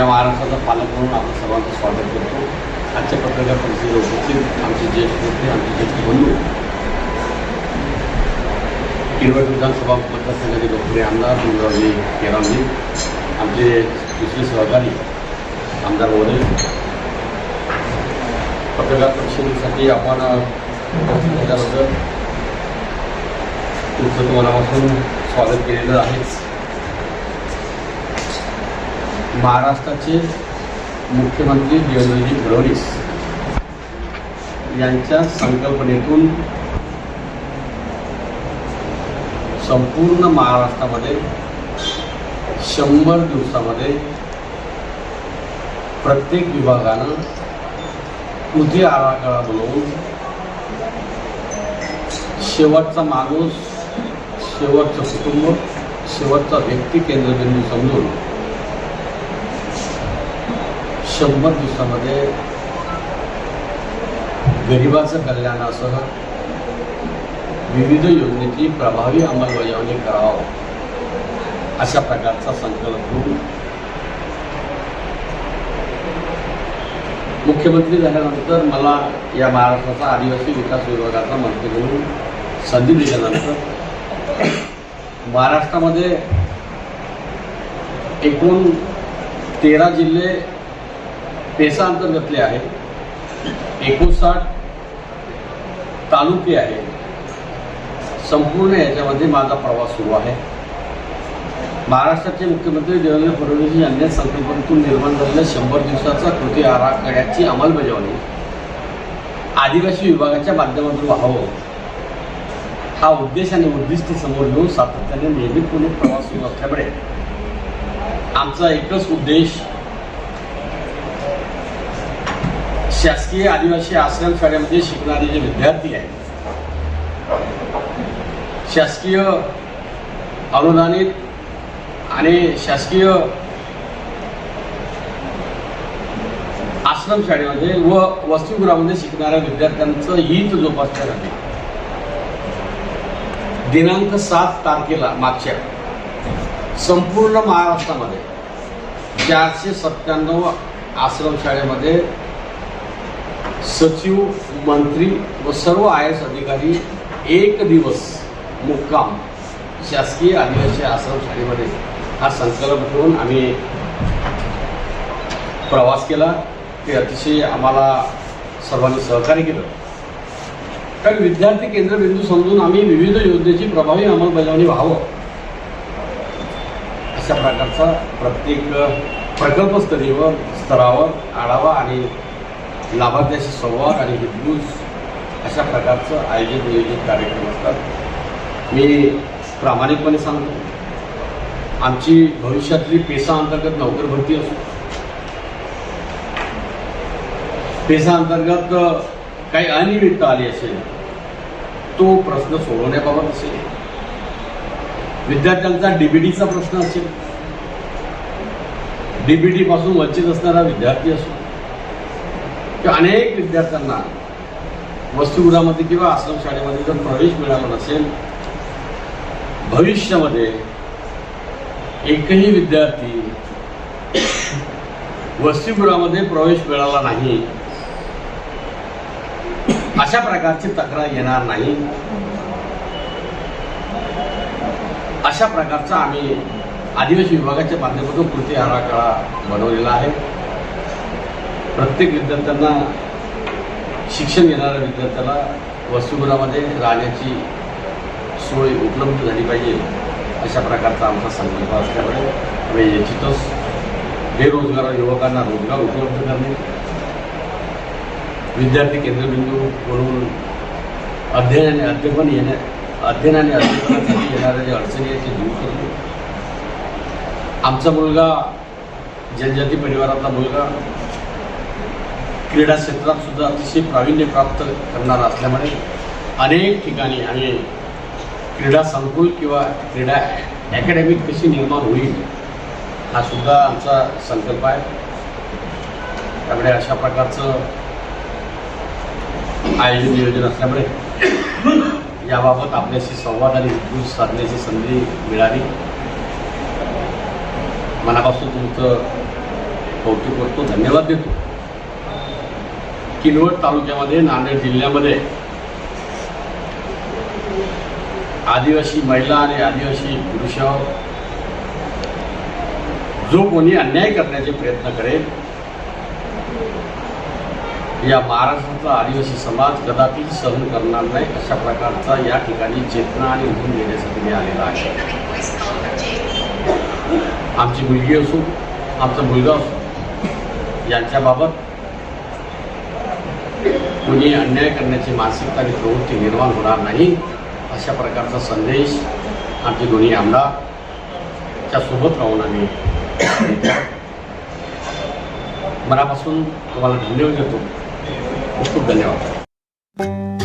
या महाराष्ट्राचा पालक म्हणून आपण सर्वांचं स्वागत करतो. आजच्या पत्रकार परिषदेला उपस्थित आमचे ज्येष्ठ नेते आमचे ज्येष्ठ बंधू किरवट विधानसभा मतदारसंघाचे लोकप्रिय आमदार मुंद्रावजी केरामजी आमचे दुसरे सहकारी आमदार महोदय पत्रकार परिषदेसाठी आपण उपस्थित झाल्याबद्दल तुमचं मनापासून स्वागत केलेलं आहे. महाराष्ट्राचे मुख्यमंत्री देवेंद्रजी फडणवीस यांच्या संकल्पनेतून संपूर्ण महाराष्ट्रामध्ये शंभर दिवसामध्ये प्रत्येक विभागानं कृती आराखडा बनवून शेवटचा माणूस शेवटचं कुटुंब शेवटचा व्यक्ती केंद्रबिंदू समजून शंभर दिवसामध्ये गरिबाचं कल्याणासह विविध योजनेची प्रभावी अंमलबजावणी करावं अशा प्रकारचा संकल्प घेऊन मुख्यमंत्री झाल्यानंतर मला या महाराष्ट्राचा आदिवासी विकास विभागाचा मंत्री म्हणून संधी दिल्यानंतर महाराष्ट्रामध्ये एकूण तेरा जिल्हे पेसा अंतर्गतले आहेत एकोणसाठ तालुके आहेत संपूर्ण याच्यामध्ये माझा प्रवास सुरू आहे. महाराष्ट्राचे मुख्यमंत्री देवेंद्र फडणवीस यांनी संकल्पनेतून निर्माण झालेल्या शंभर दिवसाचा कृती आराखड्याची अंमलबजावणी आदिवासी विभागाच्या माध्यमातून व्हावं. हा उद्देश आणि उद्दिष्ट समोर घेऊन सातत्याने नियमितपणे प्रवास सुरू असल्यामुळे आमचा एकच उद्देश शासकीय आदिवासी आश्रम शाळेमध्ये शिकणारे जे विद्यार्थी आहेत शासकीय अनुदानित आणि शासकीय आश्रम शाळेमध्ये व वसतिगृहामध्ये शिकणाऱ्या विद्यार्थ्यांचं हित जोपासण्यासाठी दिनांक सात तारखेला मागच्या संपूर्ण महाराष्ट्रामध्ये चारशे सत्त्याण्णव आश्रम शाळेमध्ये सचिव मंत्री व सर्व आय एस अधिकारी एक दिवस मुक्काम शासकीय आदिवासी आश्रमशाळेमध्ये हा संकल्प घेऊन आम्ही प्रवास केला. ते अतिशय आम्हाला सर्वांनी सहकार्य केलं. कारण विद्यार्थी केंद्रबिंदू समजून आम्ही विविध योजनेची प्रभावी अंमलबजावणी व्हावं अशा प्रकारचा प्रत्येक प्रकल्पस्तरीवर स्तरावर आढावा आणि लाभार्थ्याशी संवाद आणि हितगुज अशा प्रकारचं आयोजित नियोजित कार्यक्रम असतात. मी प्रामाणिकपणे सांगतो आमची भविष्यातली पेसा अंतर्गत नोकर भरती असो पेसा अंतर्गत काही अनियमितता आली असेल तो प्रश्न सोडवण्याबाबत असेल विद्यार्थ्यांचा डीबीडीचा प्रश्न असेल डीबीडी पासून वंचित असणारा विद्यार्थी असो किंवा अनेक विद्यार्थ्यांना वसतिगृहामध्ये किंवा आश्रमशाळेमध्ये जर प्रवेश मिळाला नसेल भविष्यामध्ये एकही विद्यार्थी वसतिगृहामध्ये प्रवेश मिळाला नाही अशा प्रकारची तक्रार येणार नाही. अशा प्रकारचा आम्ही आदिवासी विभागाच्या माध्यमातून कृती आराखडा बनवलेला आहे. प्रत्येक विद्यार्थ्यांना शिक्षण घेणाऱ्या विद्यार्थ्याला वसतिगृहामध्ये राहण्याची सोय उपलब्ध झाली पाहिजे अशा प्रकारचा आमचा संकल्प असल्यामुळे आम्ही निश्चितच बेरोजगार युवकांना रोजगार उपलब्ध करणे विद्यार्थी केंद्रबिंदू म्हणून अध्ययन आणि अध्यापन येण्या अध्ययन आणि अध्यापनासाठी येणाऱ्या ज्या अडचणी आहेत ते दूर करणे. आमचा मुलगा जनजाती परिवारातला मुलगा क्रीडा क्षेत्रात सुद्धा अतिशय प्रावीण्य प्राप्त करणारा असल्यामुळे अनेक ठिकाणी आणि क्रीडा संकुल किंवा क्रीडा अकॅडमी कशी निर्माण होईल हा सुद्धा आमचा संकल्प आहे. त्यामुळे अशा प्रकारचं आयोजन नियोजन असल्यामुळे याबाबत आपल्याशी संवाद आणि हितगुज साधण्याची संधी मिळाली. मनापासून तुमचं कौतुक करतो. धन्यवाद देतो. किनवट तालुक्यामध्ये नांदेड जिल्ह्यामध्ये. आदिवासी महिला आणि आदिवासी पुरुषावर जो कोणी अन्याय करण्याचे प्रयत्न करेल या महाराष्ट्राचा आदिवासी समाज कदापि सहन करणार नाही अशा प्रकारचा या ठिकाणी चेतना आणि उभून देण्यासाठी मी आलेला आहे. आमची मुलगी असो आमचा मुलगा असो यांच्याबाबत कोणी अन्याय करण्याची मानसिकता आणि प्रवृत्ती निर्माण होणार नाही अशा प्रकारचा संदेश आमचे दोन्ही आमदारच्या सोबत राहून आम्ही मनापासून तुम्हाला धन्यवाद देतो. खूप खूप धन्यवाद.